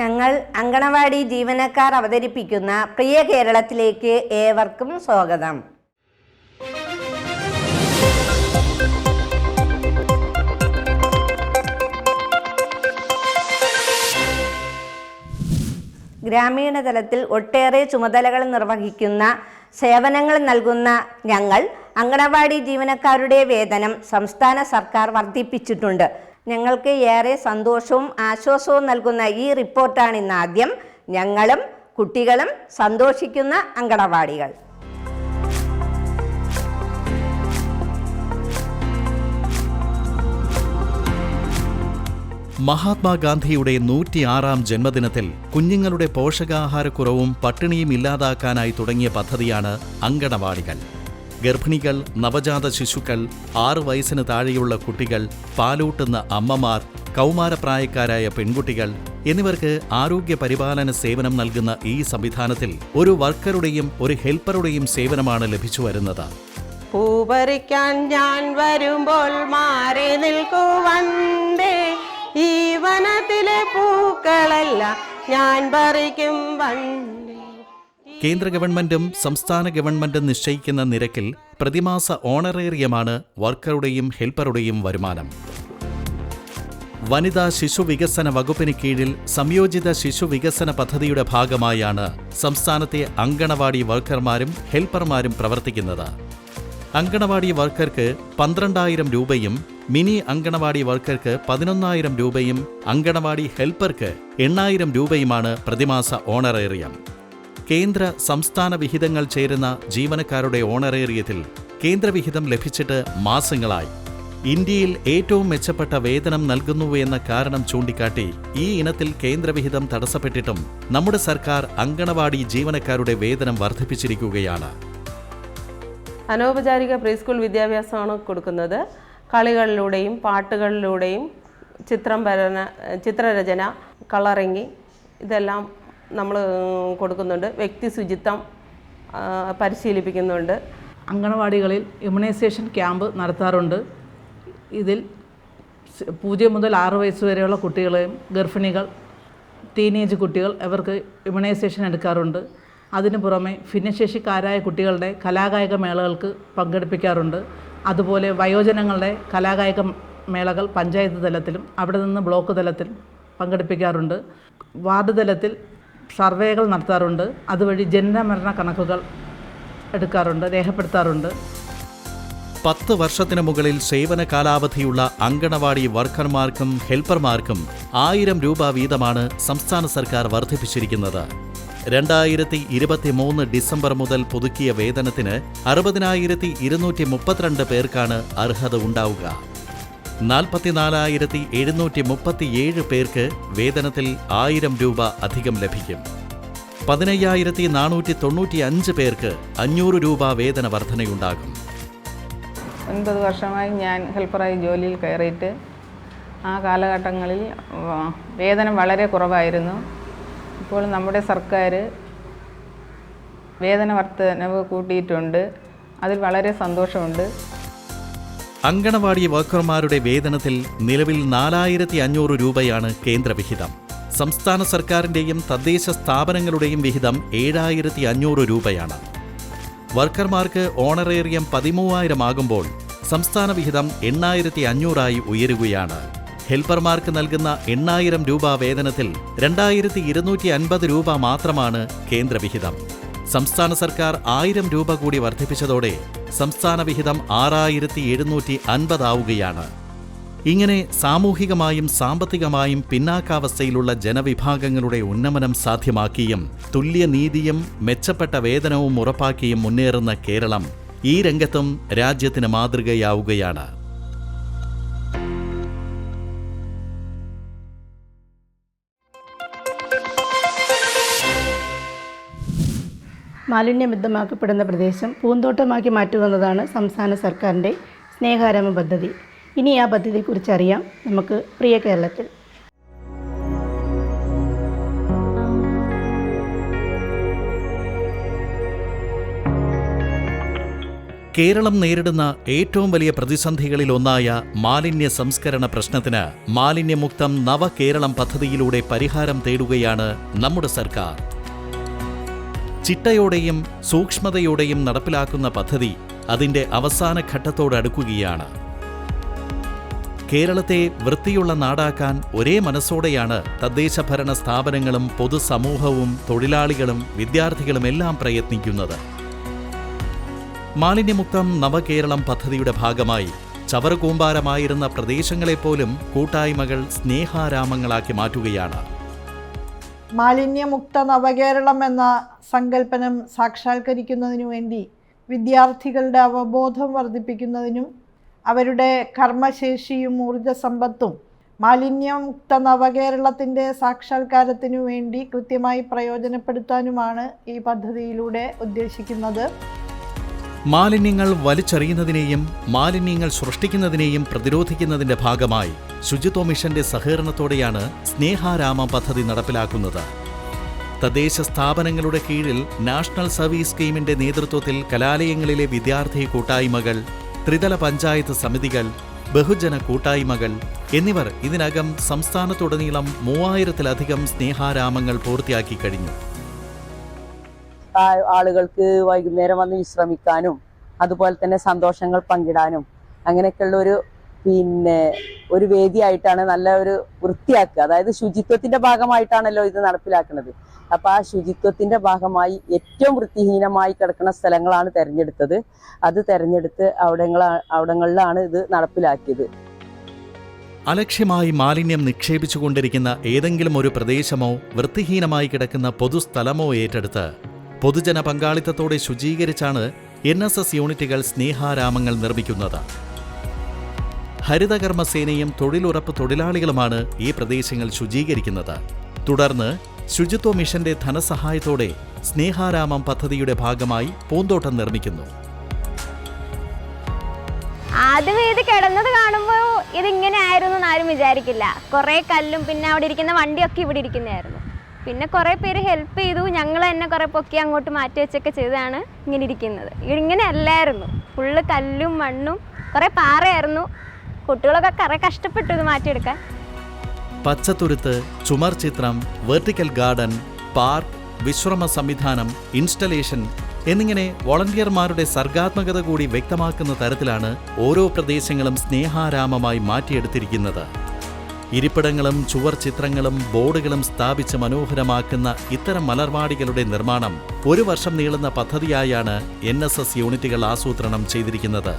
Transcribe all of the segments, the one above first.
ഞങ്ങൾ അങ്കണവാടി ജീവനക്കാർ അവതരിപ്പിക്കുന്ന പ്രിയ കേരളത്തിലേക്ക് ഏവർക്കും സ്വാഗതം. ഗ്രാമീണ തലത്തിൽ ഒട്ടേറെ ചുമതലകൾ നിർവഹിക്കുന്ന സേവനങ്ങൾ നൽകുന്ന ഞങ്ങൾ അങ്കണവാടി ജീവനക്കാരുടെ വേതനം സംസ്ഥാന സർക്കാർ വർദ്ധിപ്പിച്ചിട്ടുണ്ട്. ഞങ്ങൾക്ക് ഏറെ സന്തോഷവും ആശ്വാസവും നൽകുന്ന ഈ റിപ്പോർട്ടാണ് ഇന്ന് ആദ്യം. ഞങ്ങളും കുട്ടികളും സന്തോഷിക്കുന്ന അങ്കണവാടികൾ. മഹാത്മാഗാന്ധിയുടെ നൂറ്റിയാറാം ജന്മദിനത്തിൽ കുഞ്ഞുങ്ങളുടെ പോഷകാഹാരക്കുറവും പട്ടിണിയും ഇല്ലാതാക്കാനായി തുടങ്ങിയ പദ്ധതിയാണ് അങ്കണവാടികൾ. ഗർഭിണികൾ നവജാത ശിശുക്കൾ ആറു വയസ്സിന് താഴെയുള്ള കുട്ടികൾ പാലൂട്ടുന്ന അമ്മമാർ കൗമാരപ്രായക്കാരായ പെൺകുട്ടികൾ എന്നിവർക്ക് ആരോഗ്യ പരിപാലന സേവനം നൽകുന്ന ഈ സംവിധാനത്തിൽ ഒരു വർക്കറുടെയും ഒരു ഹെൽപ്പറുടെയും സേവനമാണ് ലഭിച്ചു വരുന്നത്. പൂപറിക്കാൻ ഞാൻ വരുമ്പോൾ മാറി നിൽക്കുവണ്ടേ ഈ വനത്തിലെ പൂക്കളല്ല ഞാൻ പറിക്കും വണ്ടേ കേന്ദ്ര ഗവൺമെന്റും സംസ്ഥാന ഗവൺമെന്റും നിശ്ചയിക്കുന്ന നിരക്കിൽ പ്രതിമാസ ഓണറേറിയമാണ് വർക്കറുടെയും ഹെൽപ്പറുടെയും വരുമാനം. വനിതാ ശിശു വികസന വകുപ്പിന് കീഴിൽ സംയോജിത ശിശു വികസന പദ്ധതിയുടെ ഭാഗമായാണ് സംസ്ഥാനത്തെ അങ്കണവാടി വർക്കർമാരും ഹെൽപ്പർമാരും പ്രവർത്തിക്കുന്നത്. അങ്കണവാടി വർക്കർക്ക് പന്ത്രണ്ടായിരം രൂപയും മിനി അങ്കണവാടി വർക്കർക്ക് പതിനൊന്നായിരം രൂപയും അങ്കണവാടി ഹെൽപ്പർക്ക് എണ്ണായിരം രൂപയുമാണ് പ്രതിമാസ ഓണറേറിയം. കേന്ദ്ര സംസ്ഥാന വിഹിതങ്ങൾ ചേരുന്ന ജീവനക്കാരുടെ ഓണറേറിയത്തിൽ കേന്ദ്രവിഹിതം ലഭിച്ചിട്ട് മാസങ്ങളായി. ഇന്ത്യയിൽ ഏറ്റവും മെച്ചപ്പെട്ട വേതനം നൽകുന്നുവെന്ന കാരണം ചൂണ്ടിക്കാട്ടി ഈ ഇനത്തിൽ കേന്ദ്രവിഹിതം തടസ്സപ്പെട്ടിട്ടും നമ്മുടെ സർക്കാർ അങ്കണവാടി ജീവനക്കാരുടെ വേതനം വർദ്ധിപ്പിച്ചിരിക്കുകയാണ്. അനൗപചാരിക പ്രീ സ്കൂൾ വിദ്യാഭ്യാസമാണ് കൊടുക്കുന്നത്. കളികളിലൂടെയും പാട്ടുകളിലൂടെയും ചിത്രം വരന ചിത്രരചന കളറിങ് ഇതെല്ലാം നമ്മൾ കൊടുക്കുന്നുണ്ട്. വ്യക്തി ശുചിത്വം പരിശീലിപ്പിക്കുന്നുണ്ട്. അങ്കണവാടികളിൽ ഇമ്മ്യൂണൈസേഷൻ ക്യാമ്പ് നടത്താറുണ്ട്. ഇതിൽ പൂജ്യം മുതൽ ആറ് വയസ്സ് വരെയുള്ള കുട്ടികളെയും ഗർഭിണികൾ ടീനേജ് കുട്ടികൾ ഇവർക്ക് ഇമ്മ്യൂണൈസേഷൻ എടുക്കാറുണ്ട്. അതിനു പുറമെ ഭിന്നശേഷിക്കാരായ കുട്ടികളുടെ കലാകായിക മേളകൾക്ക് പങ്കെടുപ്പിക്കാറുണ്ട്. അതുപോലെ വയോജനങ്ങളുടെ കലാകായിക മേളകൾ പഞ്ചായത്ത് തലത്തിലും അവിടെ നിന്ന് ബ്ലോക്ക് തലത്തിലും പങ്കെടുപ്പിക്കാറുണ്ട്. വാർഡ് തലത്തിൽ സർവേകൾ നടത്താറുണ്ട്. അതുവഴി ജനനമരണ കണക്കുകൾ എടുക്കാറുണ്ട് രേഖപ്പെടുത്താറുണ്ട്. പത്ത് വർഷത്തിന് മുകളിൽ സേവന കാലാവധിയുള്ള അങ്കണവാടി വർക്കർമാർക്കും ഹെൽപ്പർമാർക്കും ആയിരം രൂപ വീതമാണ് സംസ്ഥാന സർക്കാർ വർദ്ധിപ്പിച്ചിരിക്കുന്നത്. രണ്ടായിരത്തി ഇരുപത്തി മൂന്ന് ഡിസംബർ മുതൽ പുതുക്കിയ വേതനത്തിന് അറുപതിനായിരത്തി ഇരുന്നൂറ്റി മുപ്പത്തിരണ്ട് പേർക്കാണ് അർഹത ഉണ്ടാവുക. നാൽപ്പത്തിനാലായിരത്തി എഴുന്നൂറ്റി മുപ്പത്തിയേഴ് പേർക്ക് വേതനത്തിൽ ആയിരം രൂപ അധികം ലഭിക്കും. പതിനയ്യായിരത്തി നാനൂറ്റി തൊണ്ണൂറ്റി അഞ്ച് പേർക്ക് അഞ്ഞൂറ് രൂപ വേതന വർധനയുണ്ടാകും. ഒൻപത് വർഷമായി ഞാൻ ഹെൽപ്പറായി ജോലിയിൽ കയറിയിട്ട് ആ കാലഘട്ടങ്ങളിൽ വേതനം വളരെ കുറവായിരുന്നു. ഇപ്പോൾ നമ്മുടെ സർക്കാർ വേതന വർധനവ് കൂട്ടിയിട്ടുണ്ട്. അതിൽ വളരെ സന്തോഷമുണ്ട്. അങ്കണവാടി വർക്കർമാരുടെ വേതനത്തിൽ നിലവിൽ നാലായിരത്തി അഞ്ഞൂറ് രൂപയാണ് കേന്ദ്രവിഹിതം. സംസ്ഥാന സർക്കാരിന്റെയും തദ്ദേശ സ്ഥാപനങ്ങളുടെയും വിഹിതം ഏഴായിരത്തി അഞ്ഞൂറ് രൂപയാണ്. വർക്കർമാർക്ക് ഓണറേറിയം പതിമൂവായിരം ആകുമ്പോൾ സംസ്ഥാന വിഹിതം എണ്ണായിരത്തി അഞ്ഞൂറായി ഉയരുകയാണ്. ഹെൽപ്പർമാർക്ക് നൽകുന്ന എണ്ണായിരം രൂപ വേതനത്തിൽ രണ്ടായിരത്തി ഇരുന്നൂറ്റി അൻപത് രൂപ മാത്രമാണ് കേന്ദ്രവിഹിതം. സംസ്ഥാന സർക്കാർ ആയിരം രൂപ കൂടി വർദ്ധിപ്പിച്ചതോടെ സംസ്ഥാന വിഹിതം ആറായിരത്തി എഴുന്നൂറ്റി അൻപതാവുകയാണ്. ഇങ്ങനെ സാമൂഹികമായും സാമ്പത്തികമായും പിന്നാക്കാവസ്ഥയിലുള്ള ജനവിഭാഗങ്ങളുടെ ഉന്നമനം സാധ്യമാക്കിയും തുല്യനീതിയും മെച്ചപ്പെട്ട വേതനവും ഉറപ്പാക്കിയും മുന്നേറുന്ന കേരളം ഈ രംഗത്തും രാജ്യത്തിന് മാതൃകയാവുകയാണ്. മാലിന്യബദ്ധമാക്കപ്പെടുന്ന പ്രദേശം പൂന്തോട്ടമാക്കി മാറ്റുന്നതാണ് സംസ്ഥാന സർക്കാരിന്റെ സ്നേഹാരാമ പദ്ധതി. ഇനി ആ പദ്ധതിയെക്കുറിച്ച് അറിയാം നമുക്ക് പ്രിയ കേരളത്തിൽ. കേരളം നേരിടുന്ന ഏറ്റവും വലിയ പ്രതിസന്ധികളിലൊന്നായ മാലിന്യ സംസ്കരണ പ്രശ്നത്തിന് മാലിന്യമുക്തം നവകേരളം പദ്ധതിയിലൂടെ പരിഹാരം തേടുകയാണ് നമ്മുടെ സർക്കാർ. ചിട്ടയോടെയും സൂക്ഷ്മതയോടെയും നടപ്പിലാക്കുന്ന പദ്ധതി അതിന്റെ അവസാന ഘട്ടത്തോടടുക്കുകയാണ് കേരളത്തെ വൃത്തിയുള്ള നാടാക്കാൻ ഒരേ മനസ്സോടെയാണ് തദ്ദേശഭരണ സ്ഥാപനങ്ങളും പൊതുസമൂഹവും തൊഴിലാളികളും വിദ്യാർത്ഥികളും എല്ലാം പ്രയത്നിക്കുന്നത്. മാലിന്യമുക്തം നവകേരളം പദ്ധതിയുടെ ഭാഗമായി ചവറുകൂമ്പാരമായിരുന്ന പ്രദേശങ്ങളെപ്പോലും കൂട്ടായ്മകൾ സ്നേഹാരാമങ്ങളാക്കി മാറ്റുകയാണ്. മാലിന്യമുക്ത നവകേരളം എന്ന സങ്കല്പനം സാക്ഷാത്കരിക്കുന്നതിനു വേണ്ടി വിദ്യാർത്ഥികളുടെ അവബോധം വർദ്ധിപ്പിക്കുന്നതിനും അവരുടെ കർമ്മശേഷിയും ഊർജസമ്പത്തും മാലിന്യമുക്ത നവകേരളത്തിന്റെ സാക്ഷാത്കാരത്തിനു വേണ്ടി കൃത്യമായി പ്രയോജനപ്പെടുത്താനുമാണ് ഈ പദ്ധതിയിലൂടെ ഉദ്ദേശിക്കുന്നത്. മാലിന്യങ്ങൾ വലിച്ചെറിയുന്നതിനെയും മാലിന്യങ്ങൾ സൃഷ്ടിക്കുന്നതിനെയും പ്രതിരോധിക്കുന്നതിന്റെ ഭാഗമായി ശുചിത്വ മിഷന്റെ സഹകരണത്തോടെയാണ് സ്നേഹാരാമ പദ്ധതി നടപ്പിലാക്കുന്നത്. തദ്ദേശ സ്ഥാപനങ്ങളുടെ കീഴിൽ നാഷണൽ സർവീസ് സ്കീമിന്റെ നേതൃത്വത്തിൽ കലാലയങ്ങളിലെ വിദ്യാർത്ഥി കൂട്ടായ്മകൾ ത്രിതല പഞ്ചായത്ത് സമിതികൾ ബഹുജന കൂട്ടായ്മകൾ എന്നിവർ ഇതിനകം സംസ്ഥാനത്തുടനീളം മൂവായിരത്തിലധികം സ്നേഹാരാമങ്ങൾ പൂർത്തിയാക്കി കഴിഞ്ഞു. ആളുകൾക്ക് വൈകുന്നേരം വന്ന് വിശ്രമിക്കാനും അതുപോലെ തന്നെ സന്തോഷങ്ങൾ പങ്കിടാനും അങ്ങനെയൊക്കെയുള്ള ഒരു പിന്നെ ഒരു വേദിയായിട്ടാണ് നല്ല ഒരു വൃത്തിയാക്കുക. അതായത് ശുചിത്വത്തിന്റെ ഭാഗമായിട്ടാണല്ലോ ഇത് നടപ്പിലാക്കുന്നത് അപ്പൊ ആ ശുചിത്വത്തിന്റെ ഭാഗമായി ഏറ്റവും വൃത്തിഹീനമായി കിടക്കുന്ന സ്ഥലങ്ങളാണ് തെരഞ്ഞെടുത്തത്. അത് തെരഞ്ഞെടുത്ത് അവിടങ്ങളാ അവിടങ്ങളിലാണ് ഇത് നടപ്പിലാക്കിയത്. അലക്ഷ്യമായി മാലിന്യം നിക്ഷേപിച്ചുകൊണ്ടിരിക്കുന്ന ഏതെങ്കിലും ഒരു പ്രദേശമോ വൃത്തിഹീനമായി കിടക്കുന്ന പൊതുസ്ഥലമോ ഏറ്റെടുത്ത് പൊതുജന പങ്കാളിത്തത്തോടെ ശുചീകരിച്ചാണ് എൻ യൂണിറ്റുകൾ സ്നേഹാരാമങ്ങൾ നിർമ്മിക്കുന്നത്. ഹരിതകർമ്മസേനയും തൊഴിലുറപ്പ് തൊഴിലാളികളുമാണ് ഈ പ്രദേശങ്ങൾ ശുചീകരിക്കുന്നത്. തുടർന്ന് ശുചിത്വ മിഷന്റെ ധനസഹായത്തോടെ സ്നേഹാരാമം പദ്ധതിയുടെ ഭാഗമായി പൂന്തോട്ടം നിർമ്മിക്കുന്നു. ആദ്യം ഇത് കിടന്നത് കാണുമ്പോൾ ഇതിങ്ങനെ ആയിരുന്നു എന്ന് ആരും വിചാരിക്കില്ല. കുറേ കല്ലും പിന്നെ അവിടെ ഇരിക്കുന്ന വണ്ടിയൊക്കെ ഇവിടെ ഇരിക്കുന്നതായിരുന്നു പിന്നെ കുറേ പേര് ഹെൽപ്പ് ചെയ്തു. ഞങ്ങൾ തന്നെ കുറേ പൊക്കി അങ്ങോട്ട് മാറ്റി വെച്ചൊക്കെ ചെയ്താണ് ഇങ്ങനെ ഇരിക്കുന്നത്. ഇങ്ങനെ അല്ലായിരുന്നു. ഫുള്ള് കല്ലും മണ്ണും കുറേ പാറയായിരുന്നു. കുട്ടികളൊക്കെ കുറേ കഷ്ടപ്പെട്ടു ഇത് മാറ്റിയെടുക്കാൻ. പച്ചത്തുരുത്ത് ചുമർ ചിത്രം വെർട്ടിക്കൽ ഗാർഡൻ പാർക്ക് വിശ്രമ സംവിധാനം ഇൻസ്റ്റലേഷൻ എന്നിങ്ങനെ വോളണ്ടിയർമാരുടെ സർഗാത്മകത കൂടി വ്യക്തമാക്കുന്ന തരത്തിലാണ് ഓരോ പ്രദേശങ്ങളും സ്നേഹാരാമമായി മാറ്റിയെടുത്തിരിക്കുന്നത്. ഇരിപ്പിടങ്ങളും ചുവർ ചിത്രങ്ങളും ബോർഡുകളും സ്ഥാപിച്ച് മനോഹരമാക്കുന്ന ഇത്തരം മലർവാടികളുടെ നിർമ്മാണം ഒരു വർഷം നീളുന്ന പദ്ധതിയായാണ് എൻ യൂണിറ്റുകൾ ആസൂത്രണം ചെയ്തിരിക്കുന്നത്.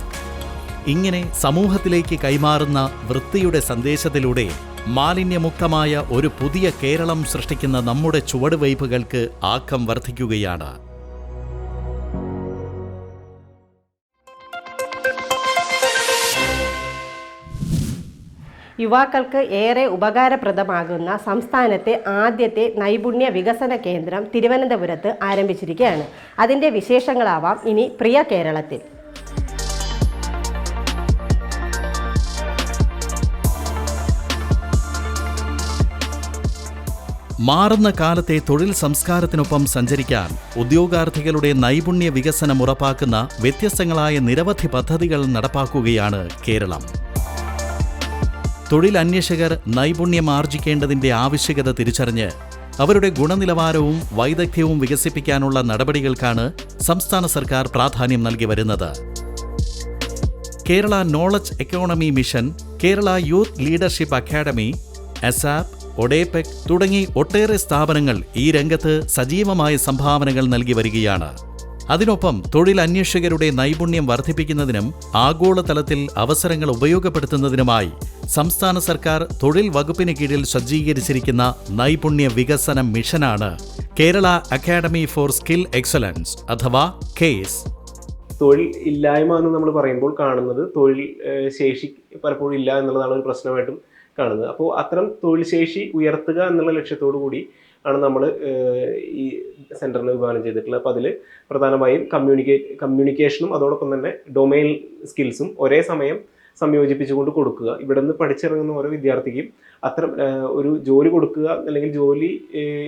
ഇങ്ങനെ സമൂഹത്തിലേക്ക് കൈമാറുന്ന വൃത്തിയുടെ സന്ദേശത്തിലൂടെ മാലിന്യമുക്തമായ ഒരു പുതിയ കേരളം സൃഷ്ടിക്കുന്ന നമ്മുടെ ചുവടുവയ്പുകൾക്ക് ആക്കം വർദ്ധിക്കുകയാണ്. യുവാക്കൾക്ക് ഏറെ ഉപകാരപ്രദമാകുന്ന സംസ്ഥാനത്തെ ആദ്യത്തെ നൈപുണ്യ വികസന കേന്ദ്രം തിരുവനന്തപുരത്ത് ആരംഭിച്ചിരിക്കുകയാണ്. അതിന്റെ വിശേഷങ്ങളാവാം ഇനി പ്രിയ കേരളത്തിൽ. മാറുന്ന കാലത്തെ തൊഴിൽ സംസ്കാരത്തിനൊപ്പം സഞ്ചരിക്കാൻ ഉദ്യോഗാർത്ഥികളുടെ നൈപുണ്യ വികസനം ഉറപ്പാക്കുന്ന വ്യത്യസ്തങ്ങളായ നിരവധി പദ്ധതികൾ നടപ്പാക്കുകയാണ് കേരളം. തൊഴിലന്വേഷകർ നൈപുണ്യം ആർജിക്കേണ്ടതിന്റെ ആവശ്യകത തിരിച്ചറിഞ്ഞ് അവരുടെ ഗുണനിലവാരവും വൈദഗ്ധ്യവും വികസിപ്പിക്കാനുള്ള നടപടികൾക്കാണ് സംസ്ഥാന സർക്കാർ പ്രാധാന്യം നൽകി വരുന്നത്. Kerala knowledge economy mission Kerala youth leadership academy ASAP ODEPC തുടങ്ങി ഒട്ടേറെ സ്ഥാപനങ്ങൾ ഈ രംഗത്ത് സജീവമായ സംഭാവനകൾ നൽകി വരികയാണ്. അതിനൊപ്പം തൊഴിലന്വേഷകരുടെ നൈപുണ്യം വർദ്ധിപ്പിക്കുന്നതിനും ആഗോളതലത്തിൽ അവസരങ്ങൾ ഉപയോഗപ്പെടുത്തുന്നതിനുമായി സംസ്ഥാന സർക്കാർ തൊഴിൽ വകുപ്പിന് കീഴിൽ സജ്ജീകരിച്ചിരിക്കുന്ന നൈപുണ്യ വികസന മിഷനാണ് Kerala academy for skill excellence അഥവാ കേസ്. തൊഴിൽ ഇല്ലായ്മ എന്ന് നമ്മൾ പറയുമ്പോൾ കാണുന്നത് തൊഴിൽ ശേഷി പലപ്പോഴും ഇല്ല എന്നുള്ളതാണ് ഒരു പ്രശ്നമായിട്ടും കാണുന്നത്. അപ്പോൾ അത്തരം തൊഴിൽ ശേഷി ഉയർത്തുക എന്നുള്ള ലക്ഷ്യത്തോടു കൂടി ആണ് നമ്മൾ ഈ സെന്ററിന് വിഭാവനം ചെയ്തിട്ടുള്ളത്. അപ്പോൾ അതിൽ പ്രധാനമായും കമ്മ്യൂണിക്കേ കമ്മ്യൂണിക്കേഷനും അതോടൊപ്പം തന്നെ ഡൊമൈൻ സ്കിൽസും ഒരേ സമയം സംയോജിപ്പിച്ചുകൊണ്ട് കൊടുക്കുക. ഇവിടെ നിന്ന് പഠിച്ചിറങ്ങുന്ന ഓരോ വിദ്യാർത്ഥിക്കും അത്തരം ഒരു ജോലി കൊടുക്കുക അല്ലെങ്കിൽ ജോലി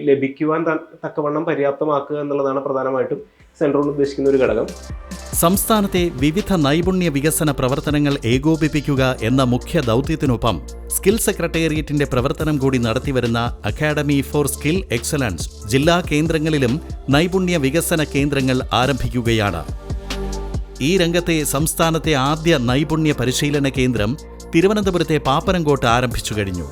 ലഭിക്കുവാൻ തക്കവണ്ണം പര്യാപ്തമാക്കുക എന്നുള്ളതാണ് പ്രധാനമായിട്ടും സെൻട്രൽ ഉദ്ദേശിക്കുന്ന ഒരു ഘടകം. സംസ്ഥാനത്തെ വിവിധ നൈപുണ്യ വികസന പ്രവർത്തനങ്ങൾ ഏകോപിപ്പിക്കുക എന്ന മുഖ്യ ദൗത്യത്തിനൊപ്പം സ്കിൽ സെക്രട്ടേറിയറ്റിന്റെ പ്രവർത്തനം കൂടി നടത്തിവരുന്ന അക്കാഡമി ഫോർ സ്കിൽ എക്സലൻസ് ജില്ലാ കേന്ദ്രങ്ങളിലും നൈപുണ്യ വികസന കേന്ദ്രങ്ങൾ ആരംഭിക്കുകയാണ്. ഈ രംഗത്തെ സംസ്ഥാനത്തെ ആദ്യ നൈപുണ്യ പരിശീലന കേന്ദ്രം തിരുവനന്തപുരത്തെ പാപ്പനംകോട്ട് ആരംഭിച്ചു കഴിഞ്ഞു.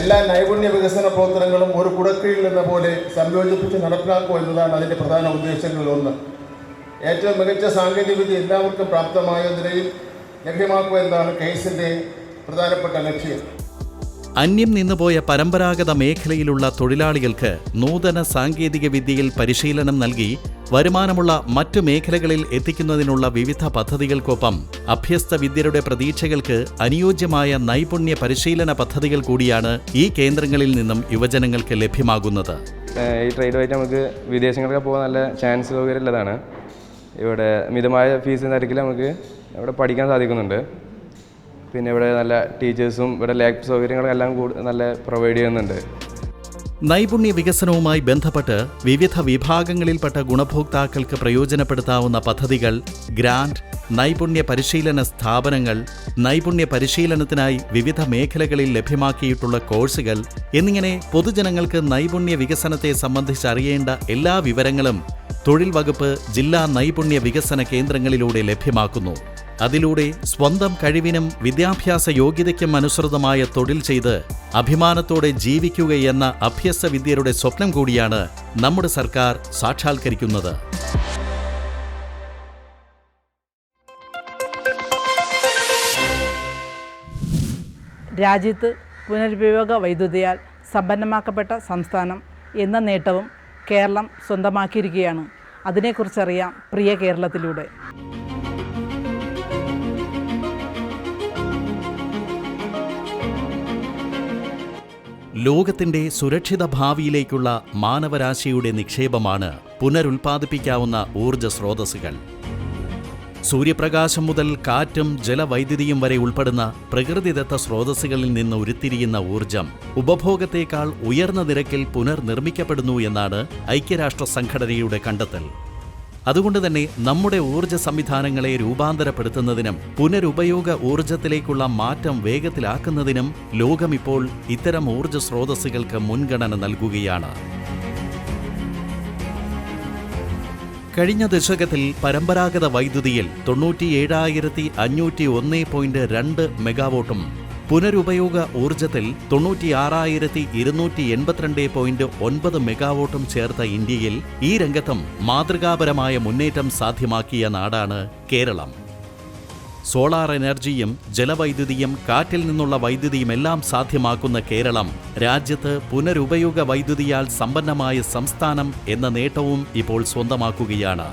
എല്ലാ നൈപുണ്യ വികസന പ്രവർത്തനങ്ങളും ഒരു കുടക്കീഴിൽ എന്ന പോലെ സംയോജിപ്പിച്ച് നടപ്പിലാക്കുക എന്നതാണ് അതിന്റെ പ്രധാന ഉദ്ദേശങ്ങളിൽ ഒന്ന്. ഏറ്റവും മികച്ച സാങ്കേതികവിദ്യ എല്ലാവർക്കും പ്രാപ്തമായ നിലയിൽ ലഭ്യമാക്കുക എന്നതാണ് കേസിന്റെ പ്രധാനപ്പെട്ട ലക്ഷ്യം. അന്യം നിന്നുപോയ പരമ്പരാഗത മേഖലയിലുള്ള തൊഴിലാളികൾക്ക് നൂതന സാങ്കേതിക വിദ്യയിൽ പരിശീലനം നൽകി വരുമാനമുള്ള മറ്റു മേഖലകളിൽ എത്തിക്കുന്നതിനുള്ള വിവിധ പദ്ധതികൾക്കൊപ്പം അഭ്യസ്ത വിദ്യരുടെ പ്രതീക്ഷകൾക്ക് അനുയോജ്യമായ നൈപുണ്യ പരിശീലന പദ്ധതികൾ കൂടിയാണ് ഈ കേന്ദ്രങ്ങളിൽ നിന്നും യുവജനങ്ങൾക്ക് ലഭ്യമാകുന്നത്. ഈ ട്രേഡ് വൈറ്റ് നമുക്ക് വിദേശങ്ങളിലൊക്കെ പോകാൻ നല്ല ചാൻസ് സൗകര്യമുള്ളതാണ്. ഇവിടെ മിതമായ ഫീസ് നിരക്കിൽ നമുക്ക് ഇവിടെ പഠിക്കാൻ സാധിക്കുന്നുണ്ട്. പിന്നെ ഇവിടെ നല്ല ടീച്ചേഴ്സും ഇവിടെ ലാബ് സൗകര്യങ്ങളെല്ലാം കൂടി നല്ല പ്രൊവൈഡ് ചെയ്യുന്നുണ്ട്. നൈപുണ്യ വികസനവുമായി ബന്ധപ്പെട്ട് വിവിധ വിഭാഗങ്ങളിൽപ്പെട്ട ഗുണഭോക്താക്കൾക്ക് പ്രയോജനപ്പെടുത്താവുന്ന പദ്ധതികൾ ഗ്രാൻഡ് നൈപുണ്യ പരിശീലന സ്ഥാപനങ്ങൾ നൈപുണ്യ പരിശീലനത്തിനായി വിവിധ മേഖലകളിൽ ലഭ്യമാക്കിയിട്ടുള്ള കോഴ്സുകൾ എന്നിങ്ങനെ പൊതുജനങ്ങൾക്ക് നൈപുണ്യ വികസനത്തെ സംബന്ധിച്ച് അറിയേണ്ട എല്ലാ വിവരങ്ങളും തൊഴിൽ വകുപ്പ് ജില്ലാ നൈപുണ്യ വികസന കേന്ദ്രങ്ങളിലൂടെ ലഭ്യമാക്കുന്നു. അതിലൂടെ സ്വന്തം കഴിവിനും വിദ്യാഭ്യാസ യോഗ്യതയ്ക്കും അനുസൃതമായ തൊഴിൽ ചെയ്ത് അഭിമാനത്തോടെ ജീവിക്കുകയെന്ന അഭ്യസ്ത വിദ്യരുടെ സ്വപ്നം കൂടിയാണ് നമ്മുടെ സർക്കാർ സാക്ഷാത്കരിക്കുന്നത്. രാജ്യത്ത് പുനരുപയോഗ വൈദ്യുതിയാൽ സമ്പന്നമാക്കപ്പെട്ട സംസ്ഥാനം എന്ന നേട്ടവും കേരളം സ്വന്തമാക്കിയിരിക്കുകയാണ്. അതിനെക്കുറിച്ചറിയാം പ്രിയ കേരളത്തിലൂടെ. ലോകത്തിന്റെ സുരക്ഷിത ഭാവിയിലേക്കുള്ള മാനവരാശിയുടെ നിക്ഷേപമാണ് പുനരുൽപ്പാദിപ്പിക്കാവുന്ന ഊർജ സ്രോതസ്സുകൾ സൂര്യപ്രകാശം മുതൽ കാറ്റും ജലവൈദ്യുതിയും വരെ ഉൾപ്പെടുന്ന പ്രകൃതിദത്ത സ്രോതസ്സുകളിൽ നിന്ന് ഉരുത്തിരിയുന്ന ഊർജം ഉപഭോഗത്തേക്കാൾ ഉയർന്ന നിരക്കിൽ പുനർനിർമ്മിക്കപ്പെടുന്നു എന്നാണ് ഐക്യരാഷ്ട്ര സംഘടനയുടെ കണ്ടെത്തൽ. അതുകൊണ്ട് തന്നെ നമ്മുടെ ഊർജ സംവിധാനങ്ങളെ രൂപാന്തരപ്പെടുത്തുന്നതിനും പുനരുപയോഗ ഊർജത്തിലേക്കുള്ള മാറ്റം വേഗത്തിലാക്കുന്നതിനും ലോകമിപ്പോൾ ഇത്തരം ഊർജ സ്രോതസ്സുകൾക്ക് മുൻഗണന നൽകുകയാണ്. കഴിഞ്ഞ ദശകത്തിൽ പരമ്പരാഗത വൈദ്യുതിയിൽ തൊണ്ണൂറ്റിയേഴായിരത്തി അഞ്ഞൂറ്റി ഒന്ന് പോയിന്റ് രണ്ട് മെഗാവോട്ടും പുനരുപയോഗ ഊർജത്തിൽ തൊണ്ണൂറ്റിയാറായിരത്തി ഇരുന്നൂറ്റി എൺപത്തിരണ്ട് പോയിന്റ് ഒൻപത് മെഗാവോട്ടും ചേർത്ത ഇന്ത്യയിൽ ഈ രംഗത്തും മാതൃകാപരമായ മുന്നേറ്റം സാധ്യമാക്കിയ നാടാണ് കേരളം. സോളാർ എനർജിയും ജലവൈദ്യുതിയും കാറ്റിൽ നിന്നുള്ള വൈദ്യുതിയുമെല്ലാം സാധ്യമാക്കുന്ന കേരളം രാജ്യത്ത് പുനരുപയോഗ വൈദ്യുതിയാൽ സമ്പന്നമായ സംസ്ഥാനം എന്ന നേട്ടവും ഇപ്പോൾ സ്വന്തമാക്കുകയാണ്.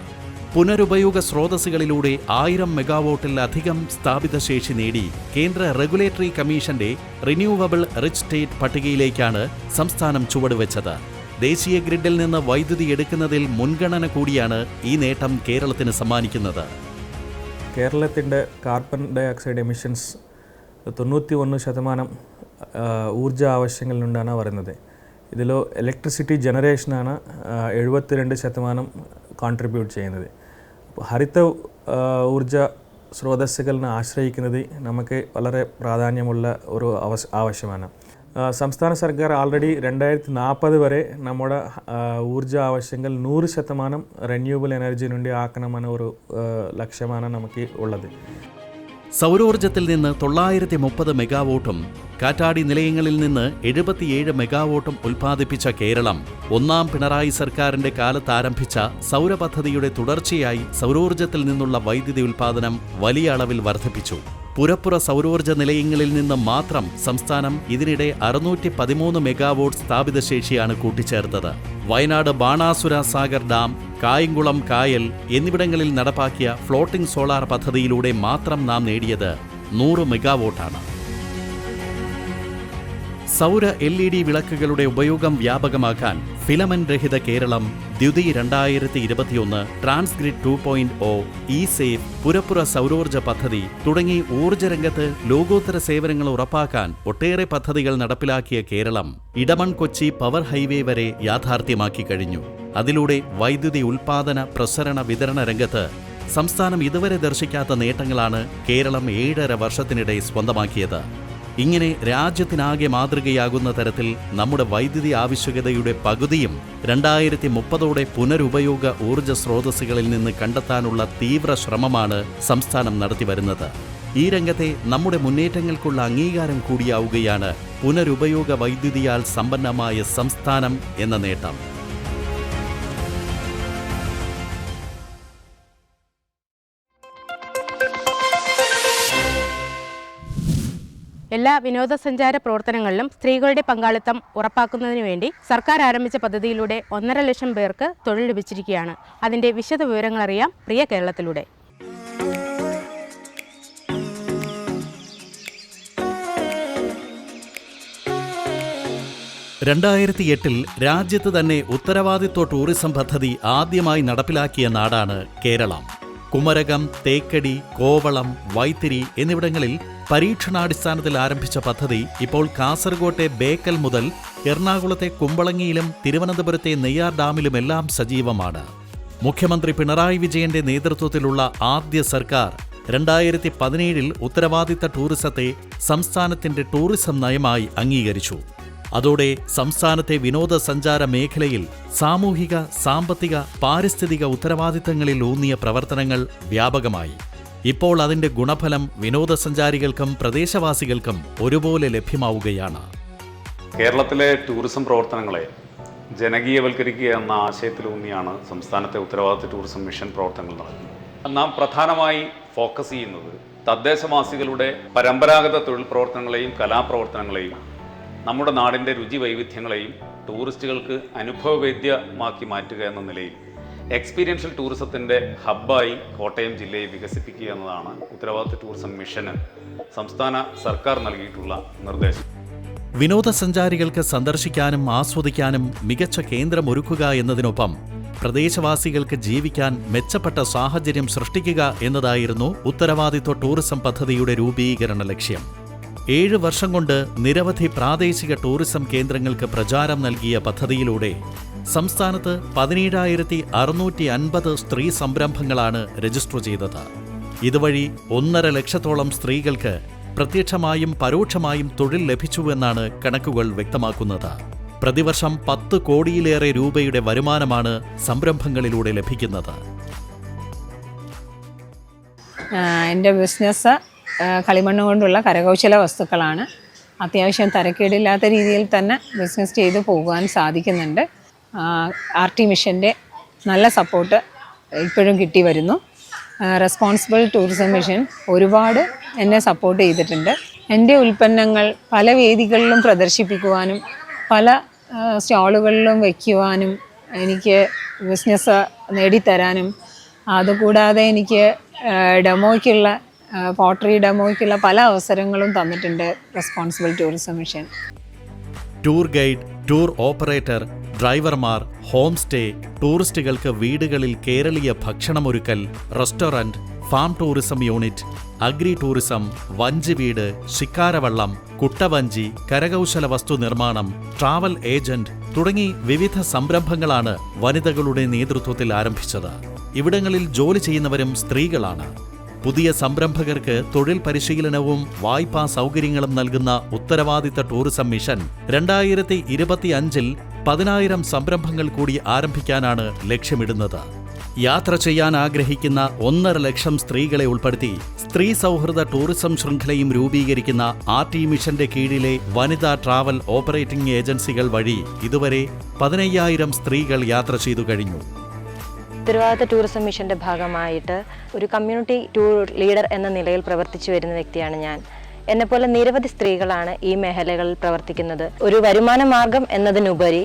പുനരുപയോഗ സ്രോതസ്സുകളിലൂടെ ആയിരം മെഗാവോട്ടിലധികം സ്ഥാപിത ശേഷി നേടി കേന്ദ്ര റെഗുലേറ്ററി കമ്മീഷന്റെ റിന്യൂവബിൾ റിച്ച് സ്റ്റേറ്റ് പട്ടികയിലേക്കാണ് സംസ്ഥാനം ചുവടുവെച്ചത്. ദേശീയ ഗ്രിഡിൽ നിന്ന് വൈദ്യുതി എടുക്കുന്നതിൽ മുൻഗണന കൂടിയാണ് ഈ നേട്ടം കേരളത്തിന് സമ്മാനിക്കുന്നത്. കേരളത്തിന്റെ കാർബൺ ഡൈ ഓക്സൈഡ് എമിഷൻസ് തൊണ്ണൂറ്റി ഒന്ന് ശതമാനം ഊർജ ആവശ്യങ്ങളിലുണ്ടാണ് പറയുന്നത്. ഇതിൽ ഇലക്ട്രിസിറ്റി ജനറേഷനാണ് എഴുപത്തിരണ്ട് ശതമാനം കോൺട്രിബ്യൂട്ട് ചെയ്യുന്നത്. ഹരിത ഊർജ സ്രോതസ്സുകളെ ആശ്രയിക്കുന്നത് നമുക്ക് വളരെ പ്രാധാന്യമുള്ള ഒരു ആവശ്യമാണ്. സംസ്ഥാന സർക്കാർ ആൾറെഡി രണ്ടായിരത്തി നാൽപ്പത് വരെ നമ്മുടെ ഊർജ ആവശ്യങ്ങൾ നൂറ് ശതമാനം റെന്യൂവബിൾ എനർജി నుండి ആക്കണമെന്ന ഒരു ലക്ഷ്യമാണ് നമുക്ക് ഉള്ളത്. സൗരോർജത്തിൽ നിന്ന് തൊള്ളായിരത്തി മുപ്പത് മെഗാവോട്ടും കാറ്റാടി നിലയങ്ങളിൽ നിന്ന് എഴുപത്തിയേഴ് മെഗാവോട്ടും ഉൽപ്പാദിപ്പിച്ച കേരളം ഒന്നാം പിണറായി സർക്കാരിന്റെ കാലത്ത് ആരംഭിച്ച സൗരപദ്ധതിയുടെ തുടർച്ചയായി സൗരോർജത്തിൽ നിന്നുള്ള വൈദ്യുതി ഉൽപ്പാദനം വലിയ അളവിൽ വർദ്ധിപ്പിച്ചു. പുരപ്പുറ സൗരോർജ നിലയങ്ങളിൽ നിന്ന് മാത്രം സംസ്ഥാനം ഇതിനിടെ അറുന്നൂറ്റി പതിമൂന്ന് മെഗാവോട്ട് സ്ഥാപിത ശേഷിയാണ് കൂട്ടിച്ചേർത്തത്. വയനാട് ബാണാസുര സാഗർ ഡാം കായംകുളം കായൽ എന്നിവിടങ്ങളിൽ നടപ്പാക്കിയ ഫ്ലോട്ടിംഗ് സോളാർ പദ്ധതിയിലൂടെ മാത്രം നാം നേടിയത് നൂറ് മെഗാവോട്ടാണ്. സൗര എൽ ഇ ഡി വിളക്കുകളുടെ ഉപയോഗം വ്യാപകമാക്കാൻ ഫിലമെന്റ് രഹിത കേരളം ദ്യുതി രണ്ടായിരത്തി ഇരുപത്തിയൊന്ന് transgrid two point O E safe പുരപ്പുറ സൗരോർജ പദ്ധതി തുടങ്ങി ഊർജരംഗത്ത് ലോകോത്തര സേവനങ്ങൾ ഉറപ്പാക്കാൻ ഒട്ടേറെ പദ്ധതികൾ നടപ്പിലാക്കിയ കേരളം ഇടമൺ കൊച്ചി പവർ ഹൈവേ വരെ യാഥാർത്ഥ്യമാക്കി കഴിഞ്ഞു. അതിലൂടെ വൈദ്യുതി ഉൽപാദന പ്രസരണ വിതരണ രംഗത്ത് സംസ്ഥാനം ഇതുവരെ ദർശിക്കാത്ത നേട്ടങ്ങളാണ് കേരളം ഏഴര വർഷത്തിനിടെ സ്വന്തമാക്കിയത്. ഇങ്ങനെ രാജ്യത്തിനാകെ മാതൃകയാകുന്ന തരത്തിൽ നമ്മുടെ വൈദ്യുതി ആവശ്യകതയുടെ പകുതിയും രണ്ടായിരത്തി മുപ്പതോടെ പുനരുപയോഗ ഊർജ സ്രോതസ്സുകളിൽ നിന്ന് കണ്ടെത്താനുള്ള തീവ്ര ശ്രമമാണ് സംസ്ഥാനം നടത്തിവരുന്നത് ഈ രംഗത്തെ നമ്മുടെ മുന്നേറ്റങ്ങൾക്കുള്ള അംഗീകാരം കൂടിയാവുകയാണ് പുനരുപയോഗ വൈദ്യുതിയാൽ സമ്പന്നമായ സംസ്ഥാനം എന്ന നേട്ടം. എല്ലാ വിനോദസഞ്ചാര പ്രവർത്തനങ്ങളിലും സ്ത്രീകളുടെ പങ്കാളിത്തം ഉറപ്പാക്കുന്നതിനു വേണ്ടി സർക്കാർ ആരംഭിച്ച പദ്ധതിയിലൂടെ ഒന്നര ലക്ഷം പേർക്ക് തൊഴിൽ ലഭിച്ചിരിക്കുകയാണ്. അതിന്റെ വിശദ വിവരങ്ങൾ അറിയാം പ്രിയ കേരളത്തിലൂടെ. രണ്ടായിരത്തി എട്ടിൽ രാജ്യത്ത് തന്നെ ഉത്തരവാദിത്വ ടൂറിസം പദ്ധതി ആദ്യമായി നടപ്പിലാക്കിയ നാടാണ് കേരളം. കുമരകം തേക്കടി കോവളം വൈത്തിരി എന്നിവിടങ്ങളിൽ പരീക്ഷണാടിസ്ഥാനത്തിൽ ആരംഭിച്ച പദ്ധതി ഇപ്പോൾ കാസർഗോട്ടെ ബേക്കൽ മുതൽ എറണാകുളത്തെ കുമ്പളങ്ങിയിലും തിരുവനന്തപുരത്തെ നെയ്യാർ ഡാമിലുമെല്ലാം സജീവമാണ്. മുഖ്യമന്ത്രി പിണറായി വിജയന്റെ നേതൃത്വത്തിലുള്ള ആദ്യ സർക്കാർ രണ്ടായിരത്തി പതിനേഴിൽ ഉത്തരവാദിത്ത ടൂറിസത്തെ സംസ്ഥാനത്തിന്റെ ടൂറിസം നയമായി അംഗീകരിച്ചു. അതോടെ സംസ്ഥാനത്തെ വിനോദസഞ്ചാര മേഖലയിൽ സാമൂഹിക സാമ്പത്തിക പാരിസ്ഥിതിക ഉത്തരവാദിത്തങ്ങളിൽ ഊന്നിയ പ്രവർത്തനങ്ങൾ വ്യാപകമായി. ഇപ്പോൾ അതിന്റെ ഗുണഫലം വിനോദസഞ്ചാരികൾക്കും പ്രദേശവാസികൾക്കും ഒരുപോലെ ലഭ്യമാവുകയാണ്. കേരളത്തിലെ ടൂറിസം പ്രവർത്തനങ്ങളെ ജനകീയവൽക്കരിക്കുക എന്ന ആശയത്തിലൂന്നിയാണ് സംസ്ഥാനത്തെ ഉത്തരവാദിത്ത ടൂറിസം മിഷൻ പ്രവർത്തനങ്ങൾ നടക്കുന്നത്. നാം പ്രധാനമായി ഫോക്കസ് ചെയ്യുന്നത് തദ്ദേശവാസികളുടെ പരമ്പരാഗത തൊഴിൽ പ്രവർത്തനങ്ങളെയും കലാപ്രവർത്തനങ്ങളെയും നമ്മുടെ നാടിന്റെ രുചി വൈവിധ്യങ്ങളെയും ടൂറിസ്റ്റുകൾക്ക് അനുഭവവേദ്യമാക്കി മാറ്റുക എന്ന നിലയിൽ എക്സ്പീരിയൻഷ്യൽ ടൂറിസത്തിന്റെ ഹബ്ബായി കോട്ടയം ജില്ലയെ വികസിപ്പിക്കുക എന്നതാണ് ഉത്തരവാദിത്വ ടൂറിസം മിഷന് സംസ്ഥാന സർക്കാർ നൽകിയിട്ടുള്ള നിർദ്ദേശം. വിനോദസഞ്ചാരികൾക്ക് സന്ദർശിക്കാനും ആസ്വദിക്കാനും മികച്ച കേന്ദ്രമൊരുക്കുക എന്നതിനൊപ്പം പ്രദേശവാസികൾക്ക് ജീവിക്കാൻ മെച്ചപ്പെട്ട സാഹചര്യം സൃഷ്ടിക്കുക എന്നതായിരുന്നു ഉത്തരവാദിത്വ ടൂറിസം പദ്ധതിയുടെ രൂപീകരണ ലക്ഷ്യം. ഏഴ് വർഷം കൊണ്ട് നിരവധി പ്രാദേശിക ടൂറിസം കേന്ദ്രങ്ങൾക്ക് പ്രചാരം നൽകിയ പദ്ധതിയിലൂടെ സംസ്ഥാനത്ത് പതിനേഴായിരത്തി അറുന്നൂറ്റി അൻപത് സ്ത്രീ സംരംഭങ്ങളാണ് രജിസ്റ്റർ ചെയ്തത്. ഇതുവഴി ഒന്നര ലക്ഷത്തോളം സ്ത്രീകൾക്ക് പ്രത്യക്ഷമായും പരോക്ഷമായും തൊഴിൽ ലഭിച്ചുവെന്നാണ് കണക്കുകൾ വ്യക്തമാക്കുന്നത്. പ്രതിവർഷം പത്ത് കോടിയിലേറെ രൂപയുടെ വരുമാനമാണ് സംരംഭങ്ങളിലൂടെ ലഭിക്കുന്നത്. എന്റെ ബിസിനസ് കളിമണ്ണ് കൊണ്ടുള്ള കരകൗശല വസ്തുക്കളാണ്. അത്യാവശ്യം തരക്കേടില്ലാത്ത രീതിയിൽ തന്നെ ബിസിനസ് ചെയ്തു പോകുവാൻ സാധിക്കുന്നുണ്ട്. ആർ ടി മിഷന്റെ നല്ല സപ്പോർട്ട് ഇപ്പോഴും കിട്ടി വരുന്നു. റെസ്പോൺസിബിൾ ടൂറിസം മിഷൻ ഒരുപാട് എന്നെ സപ്പോർട്ട് ചെയ്തിട്ടുണ്ട്. എന്റെ ഉൽപ്പന്നങ്ങൾ പല വേദികളിലും പ്രദർശിപ്പിക്കുവാനും പല സ്റ്റാളുകളിലും വയ്ക്കുവാനും എനിക്ക് ബിസിനസ് നേടിത്തരാനും അതുകൂടാതെ എനിക്ക് ഡെമോയ്ക്കുള്ള പോട്ടറി ഡെമോയ്ക്കുള്ള പല അവസരങ്ങളും തന്നിട്ടുണ്ട് responsible tourism mission tour guide tour operator ഡ്രൈവർമാർ ഹോം സ്റ്റേ ടൂറിസ്റ്റുകൾക്ക് വീടുകളിൽ കേരളീയ ഭക്ഷണമൊരുക്കൽ restaurant farm tourism unit agri tourism വഞ്ചി വീട് ശിക്കാരവള്ളം കുട്ടവഞ്ചി കരകൗശല വസ്തു നിർമ്മാണം ട്രാവൽ ഏജന്റ് തുടങ്ങി വിവിധ സംരംഭങ്ങളാണ് വനിതകളുടെ നേതൃത്വത്തിൽ ആരംഭിച്ചത്. ഇവിടങ്ങളിൽ ജോലി ചെയ്യുന്നവരും സ്ത്രീകളാണ്. പുതിയ സംരംഭകർക്ക് തൊഴിൽ പരിശീലനവും വായ്പാ സൗകര്യങ്ങളും നൽകുന്ന ഉത്തരവാദിത്ത ടൂറിസം മിഷൻ രണ്ടായിരത്തി ഇരുപത്തിയഞ്ചിൽ പതിനായിരം സംരംഭങ്ങൾ കൂടി ആരംഭിക്കാനാണ് ലക്ഷ്യമിടുന്നത്. യാത്ര ചെയ്യാൻ ആഗ്രഹിക്കുന്ന ഒന്നര ലക്ഷം സ്ത്രീകളെ ഉൾപ്പെടുത്തി സ്ത്രീ സൗഹൃദ ടൂറിസം ശൃംഖലയും രൂപീകരിക്കുന്ന ആർ ടി മിഷന്റെ കീഴിലെ വനിതാ ട്രാവൽ ഓപ്പറേറ്റിംഗ് ഏജൻസികൾ വഴി ഇതുവരെ പതിനയ്യായിരം സ്ത്രീകൾ യാത്ര ചെയ്തു കഴിഞ്ഞു. ഉത്തരവാദിത്ത ടൂറിസം മിഷന്റെ ഭാഗമായിട്ട് ഒരു കമ്മ്യൂണിറ്റി ടൂർ ലീഡർ എന്ന നിലയിൽ പ്രവർത്തിച്ചു വരുന്ന വ്യക്തിയാണ് ഞാൻ. എന്നെപ്പോലെ നിരവധി സ്ത്രീകളാണ് ഈ മേഖലകളിൽ പ്രവർത്തിക്കുന്നത്. ഒരു വരുമാന മാർഗം എന്നതിനുപരി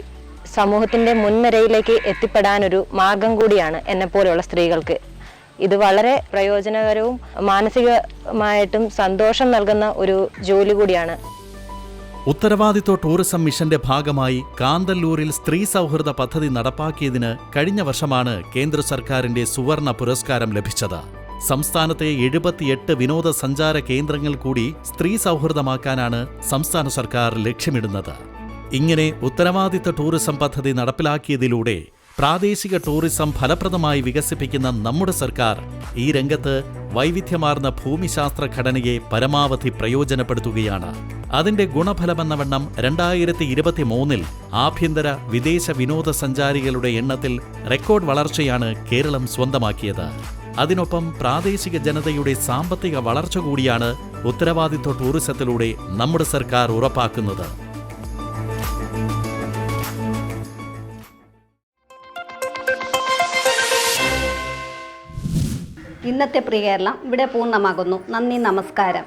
സമൂഹത്തിന്റെ മുൻനിരയിലേക്ക് എത്തിപ്പെടാനൊരു മാർഗം കൂടിയാണ് എന്നെപ്പോലെയുള്ള സ്ത്രീകൾക്ക്. ഇത് വളരെ പ്രയോജനകരവും മാനസികമായിട്ടും സന്തോഷം നൽകുന്ന ഒരു ജോലി കൂടിയാണ്. ഉത്തരവാദിത്വ ടൂറിസം മിഷന്റെ ഭാഗമായി കാന്തല്ലൂരിൽ സ്ത്രീ സൗഹൃദ പദ്ധതി നടപ്പാക്കിയതിന് കഴിഞ്ഞ വർഷമാണ് കേന്ദ്ര സർക്കാരിന്റെ സുവർണ പുരസ്കാരം ലഭിച്ചത്. സംസ്ഥാനത്തെ എഴുപത്തിയെട്ട് വിനോദസഞ്ചാര കേന്ദ്രങ്ങൾ കൂടി സ്ത്രീ സൗഹൃദമാക്കാനാണ് സംസ്ഥാന സർക്കാർ ലക്ഷ്യമിടുന്നത്. ഇങ്ങനെ ഉത്തരവാദിത്ത ടൂറിസം പദ്ധതി നടപ്പിലാക്കിയതിലൂടെ പ്രാദേശിക ടൂറിസം ഫലപ്രദമായി വികസിപ്പിക്കുന്ന നമ്മുടെ സർക്കാർ ഈ രംഗത്ത് വൈവിധ്യമാർന്ന ഭൂമിശാസ്ത്ര ഘടനയെ പരമാവധി പ്രയോജനപ്പെടുത്തുകയാണ്. അതിന്റെ ഗുണഫലമെന്നവണ്ണം രണ്ടായിരത്തി ഇരുപത്തി മൂന്നിൽ ആഭ്യന്തര വിദേശ വിനോദസഞ്ചാരികളുടെ എണ്ണത്തിൽ റെക്കോർഡ് വളർച്ചയാണ് കേരളം സ്വന്തമാക്കിയത്. അതിനൊപ്പം പ്രാദേശിക ജനതയുടെ സാമ്പത്തിക വളർച്ച കൂടിയാണ് ഉത്തരവാദിത്വ ടൂറിസത്തിലൂടെ നമ്മുടെ സർക്കാർ ഉറപ്പാക്കുന്നത്. ഇന്നത്തെ പ്രിയ കേരളം ഇവിടെ പൂർണമാകുന്നു. നന്ദി നമസ്കാരം.